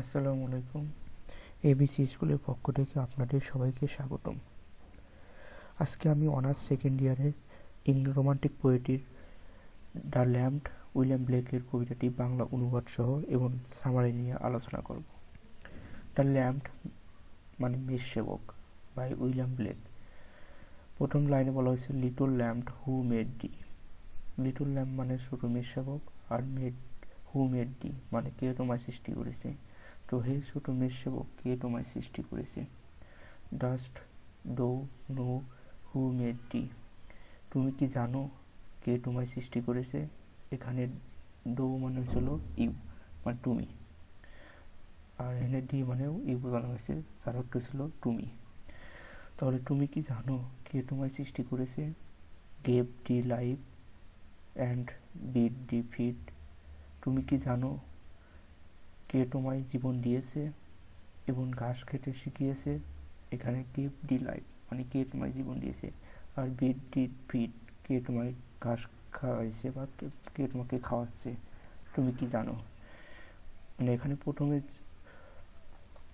আসসালামু আলাইকুম। এবিসি স্কুলের পক্ষ থেকে আপনাদের সবাইকে স্বাগতম। আজকে আমি অনার্স সেকেন্ড ইয়ারের ইন রোমান্টিক পোয়েটির দ্য ল্যাম্পড উইলিয়াম ব্লেকের কবিতাটি বাংলা অনুবাদ সহ এবং সামারি নিয়ে আলোচনা করব। দ্য ল্যাম্পড মানে মেষ সেবক বাই উইলিয়াম ব্লেক। প্রথম লাইনে বলা হয়েছে, little lamb who made thee little lamb মানে ছোট মেষ সেবক আর মেড, হু মেড ডি মানে কে তোমায় সৃষ্টি করেছে। তো হে, ছোট মেষ সেবক কে তোমায় সৃষ্টি করেছে? Dost, thou, know, who made thee তুমি কি জানো কে তোমায় সৃষ্টি করেছে? এখানে ডো মানে হচ্ছিল ইউ মানে তুমি। আর এখানে ডি মানেও ইউ বলা হয়েছে, তার অর্থ ছিল তুমি। তাহলে তুমি কি জানো কে তোমায় সৃষ্টি করেছে? Gave thee, life, and, bid, thee, feed. তুমি কি জানো কে তোমায় জীবন দিয়েছে এবং ঘাস খেতে শিখিয়েছে? এখানে গিভ ডি লাইফ মানে কে তোমায় জীবন দিয়েছে? আর বিট ডি ফিট কে তোমায় ঘাস খাওয়াইছে বা কে তোমাকে খাওয়াচ্ছে? তুমি কি জানো? মানে এখানে প্রথমে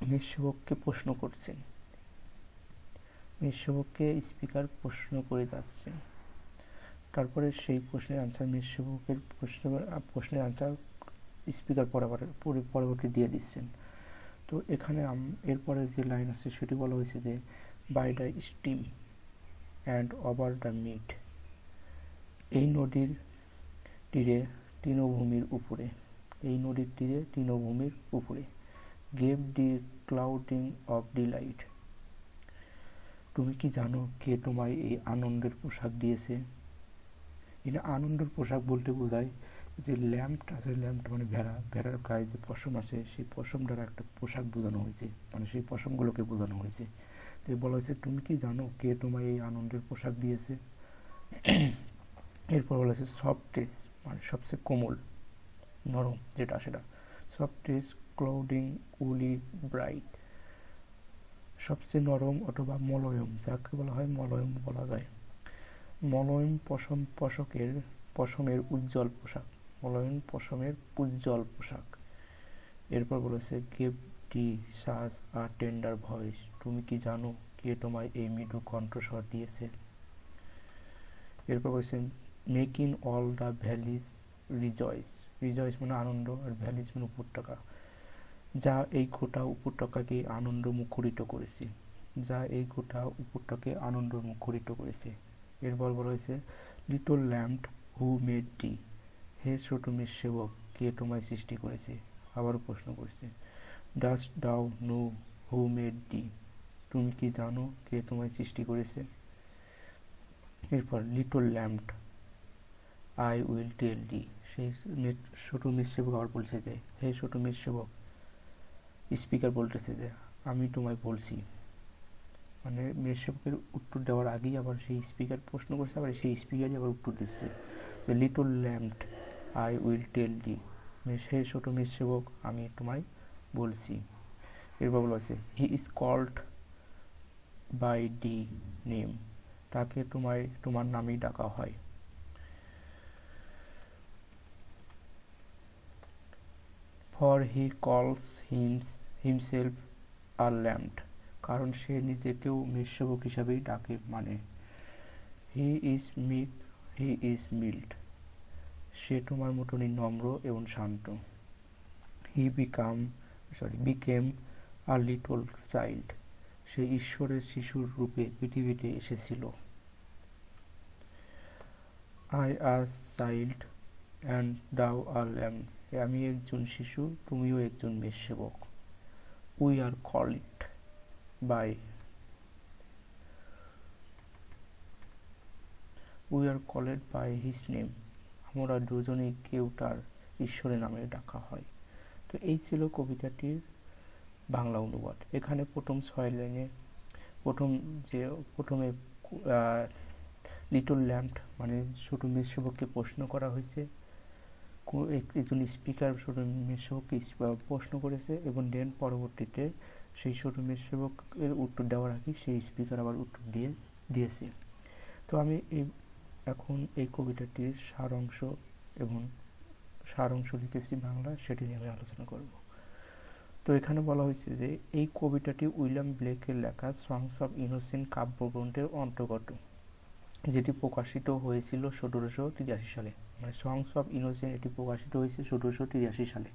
মেষসেবককে প্রশ্ন করছেন। মেষসেবককে স্পিকার প্রশ্ন করে যাচ্ছেন। তারপরে সেই প্রশ্নের আনসার মেষসেবকের প্রশ্ন, প্রশ্নের আনসার স্পিকার পরবর্তী দিয়ে দিচ্ছেন। তো এখানে এরপরে যে লাইন আছে সেটি বলা হয়েছে যে by the stream and over the mead এই নদীর তীরে তৃণভূমির উপরে, এই নদীর তীরে তৃণভূমির উপরে gave thee clothing of delight তুমি কি জানো কে তোমায় এই আনন্দের পোশাক দিয়েছে? এটা আনন্দের পোশাক বলতে বোঝায় যে ল্যাম্প আছে ল্যাম্প মানে ভেড়া, ভেড়ার গায়ে যে পশম আছে, সেই পশমটার একটা পোশাক বোঝানো হয়েছে। মানে সেই পশমগুলোকে বোঝানো হয়েছে। তো বলা হয়েছে, তুমি কি জানো কে তোমায় এই আনন্দের পোশাক দিয়েছে? এরপর বলা হয়েছে সফট টেস মানে সবচেয়ে কোমল, নরম যেটা সেটা। সফট টেস ক্লাউডিং উলি ব্রাইট সবচেয়ে নরম অথবা মলয়ম, যাকে বলা হয় মলয়ম বলা যায়। মলয়ম পশম, পশকের, পশমের উজ্জ্বল পোশাক। মলয়ন পশমের উজ্জ্বল পোশাক। এরপর বলেছে গিভ ডি সাজ আর টেন্ডার ভয়েস? তুমি কি জানো কে তোমায় এই মৃদু কণ্ঠস্বর দিয়েছে? এরপর বলেছে make in all the valleys rejoice rejoice মানে আনন্দ আর ভ্যালিজ মানে উপত্যকা। যা এই গোটা উপত্যকাকে আনন্দ মুখরিত করেছে। যা এই গোটা উপত্যকে আনন্দ মুখরিত করেছে। এরপর বলা হয়েছে little lamb who made thee হে ছোট সেবক কে তোমায় সৃষ্টি করেছে? আবারও প্রশ্ন করছে। Dost thou know who made thee তুমি কি জানো কে তোমায় সৃষ্টি করেছে? এরপর little lamb I will tell thee সেই ছোট সেবক আবার বলছে যে, হে ছোট সেবক স্পিকার বলতেছে যে, আমি তোমায় বলছি। মানে সেবকের উত্তর দেওয়ার আগেই আবার সেই স্পিকার প্রশ্ন করছে, আবার সেই স্পিকারই আবার উত্তর দিচ্ছে। The little lamb I will tell thee হে ছোট সেবক আমি তোমায় বলছি। এরপর বলা he is called by thy name তাকে তোমায় তোমার নামেই ডাকা হয়। ফর হি কলস হিমস হিমসেলফ আর ল্যাম্পড কারণ সে নিজেকেও মেষসেবক হিসাবেই ডাকে মানে। He is meek he is mild সে তোমার মতনই নম্র এবং শান্ত। He became sorry became a little child সে ঈশ্বরের শিশুর রূপে পৃথিবীতে এসেছিল। I a child and thou a lamb আমি একজন শিশু, তুমিও একজন মেষসেবক we are called by we are called by his name আমরা দুজনেই কেউ তার ঈশ্বরের নামে ডাকা হয়। তো এই ছিল কবিতাটির বাংলা অনুবাদ। এখানে প্রথম ছয় লাইনে, প্রথম যে, প্রথমে লিটল ল্যাম্প মানে ছোট মেষসেবককে প্রশ্ন করা হয়েছে। একজন স্পিকার ছোট মেষসেবককে প্রশ্ন করেছে এবং দেন পরবর্তীতে সেই ছোট মেষসেবকের উত্তর দেওয়ার আগে সেই স্পিকার আবার উত্তর দিয়ে দিয়েছে। তো আমি এই এখন এই কবিতাটির সারাংশ এবং সারাংশ লিখেছি বাংলা, সেটি নিয়ে আমি আলোচনা করব। তো এখানে বলা হয়েছে যে, এই কবিতাটি উইলিয়াম ব্লেকের লেখা সংস অফ ইনোসেন্ট কাব্যগ্রন্থের অন্তর্গত যেটি প্রকাশিত হয়েছিল সতেরোশো তিরাশি সালে। মানে সংস অফ ইনোসেন্ট এটি প্রকাশিত হয়েছে সতেরোশো তিরাশি সালে।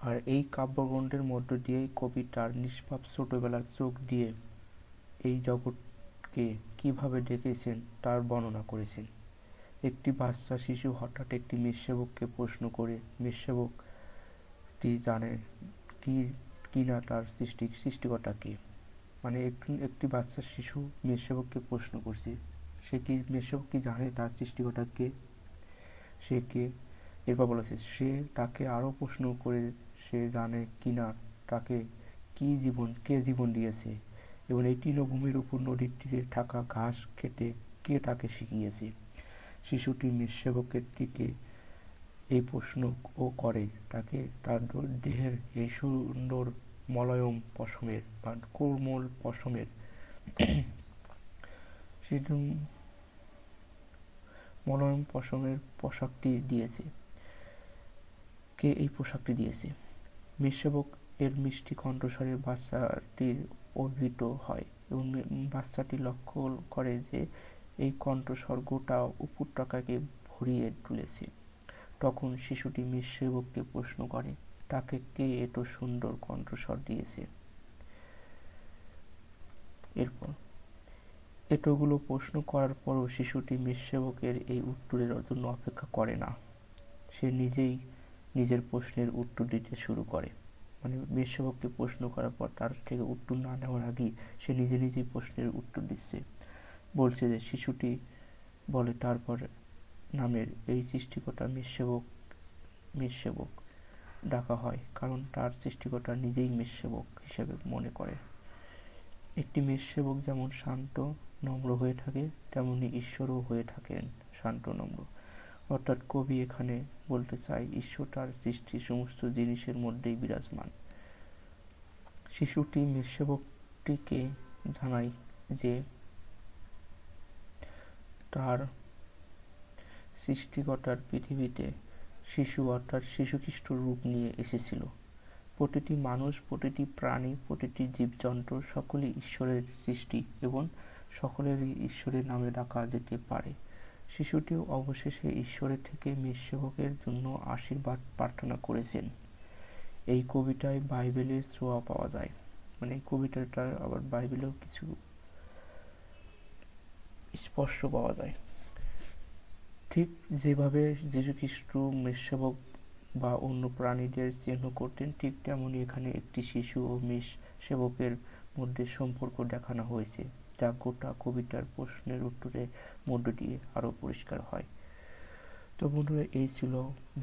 আর এই কাব্যগ্রন্থের মধ্য দিয়ে কবিতার নিষ্পাপ ছোটবেলার চোখ দিয়ে এই জগৎকে ডেকেছেন তার বর্ণনা করেছেন। একটি বাচ্চা শিশু হঠাৎ একটি মেষসেবককে প্রশ্ন করে, মেষসেবকটি জানেন কি কি না তার সৃষ্টি, সৃষ্টিকর্তা কে? মানে একটি বাচ্চা শিশু মেষসেবককে প্রশ্ন করছে, সে কি, মেষসেবক কি জানে তার সৃষ্টিকর্তা কে? সে কে? এরপর বলেছে, সে তাকে আরও প্রশ্ন করে, সে জানে কি না তাকে কি জীবন, কে জীবন দিয়েছে? এবং এই তৃণভূমির উপর নদীর তীরে থাকা ঘাস খেতে কে তাকে শিখিয়েছে? শিশুটি মেষসেবকের দিকে এই প্রশ্ন ও করে, তাকে তার দেহের এই সুন্দর মলয়ম পশমের বা কোমল পশমের সেটু মলয়ম পশমের পোশাকটি দিয়েছে। কে এই পোশাকটি দিয়েছে? মেষসেবক এর মিষ্টি কণ্ঠস্বরে বাচ্চাটির অভিভূত হয় এবং বাচ্চাটি লক্ষ্য করে যে এই কণ্ঠস্বর গোটা উপত্যকাকে ভরিয়ে তুলেছে। তখন শিশুটি মেষসেবককে প্রশ্ন করে, তাকে কে এত সুন্দর কণ্ঠস্বর দিয়েছে? এরপর, এতগুলো প্রশ্ন করার পরও শিশুটি মেষসেবকের এই উত্তরের জন্য অপেক্ষা করে না। সে নিজেই নিজের প্রশ্নের উত্তর দিতে শুরু করে। মানে মেষসেবককে প্রশ্ন করার পর তার থেকে উত্তর না নেওয়ার আগেই সে নিজে নিজেই প্রশ্নের উত্তর দিচ্ছে। বলছে যে, শিশুটি বলে তারপর নামের এই সৃষ্টিকর্তা মেষসেবক মেষসেবক ডাকা হয়, কারণ তার সৃষ্টিকর্তা নিজেই মেষসেবক হিসেবে মনে করে। একটি মেষসেবক যেমন শান্ত, নম্র হয়ে থাকে, তেমনি ঈশ্বরও হয়ে থাকেন শান্ত, নম্র। অর্থাৎ কবি এখানে বলতে চায়, ঈশ্বর তার সৃষ্টি সমস্ত জিনিসের মধ্যেই বিরাজমান। শিশুটি মেষসেবকটিকে জানায় যে তার সৃষ্টিকর্তার পৃথিবীতে শিশু অর্থাৎ শিশুখ্রিস্ট রূপ নিয়ে এসেছিল। প্রতিটি মানুষ, প্রতিটি প্রাণী, প্রতিটি জীবজন্তু সকলেই ঈশ্বরের সৃষ্টি এবং সকলেরই ঈশ্বরের নামে ডাকা যেতে পারে। শিশুটিও অবশেষে ঈশ্বরের থেকে মেষসেবকের জন্য আশীর্বাদ প্রার্থনা করেছেন। এই কবিতায় বাইবেলের ছোঁয়া পাওয়া যায়। মানে এই কবিতাটা আবার বাইবেলেও কিছু স্পষ্ট পাওয়া যায়। ঠিক যেভাবে যীশু খ্রিস্ট মেষসেবক বা অন্য প্রাণীদের চিহ্ন করতেন, ঠিক তেমনই এখানে একটি শিশু ও মেষ সেবকের মধ্যে সম্পর্ক দেখানো হয়েছে। যা গোটা কবিতার প্রশ্নের উত্তরে মধ্য দিয়ে আরও পরিষ্কার হয়। তো বন্ধুরা, এই ছিল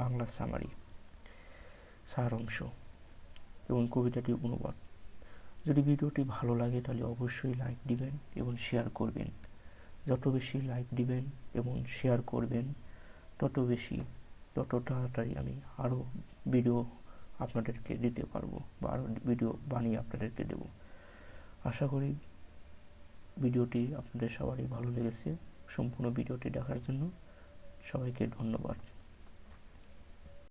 বাংলা সামারি সারাংশ এবং কবিতাটি অনুবাদ। যদি ভিডিওটি ভালো লাগে, তাহলে অবশ্যই লাইক দিবেন এবং শেয়ার করবেন। যত বেশি লাইক দিবেন এবং শেয়ার করবেন, তত বেশি, তত তাড়াতাড়ি আমি আরও ভিডিও আপনাদেরকে দিতে পারব বা আরও ভিডিও বানিয়ে আপনাদেরকে দেব। আশা করি ভিডিওটি আপনাদের সবারই ভালো লেগেছে সম্পূর্ণ ভিডিওটি দেখার জন্য সবাইকে ধন্যবাদ।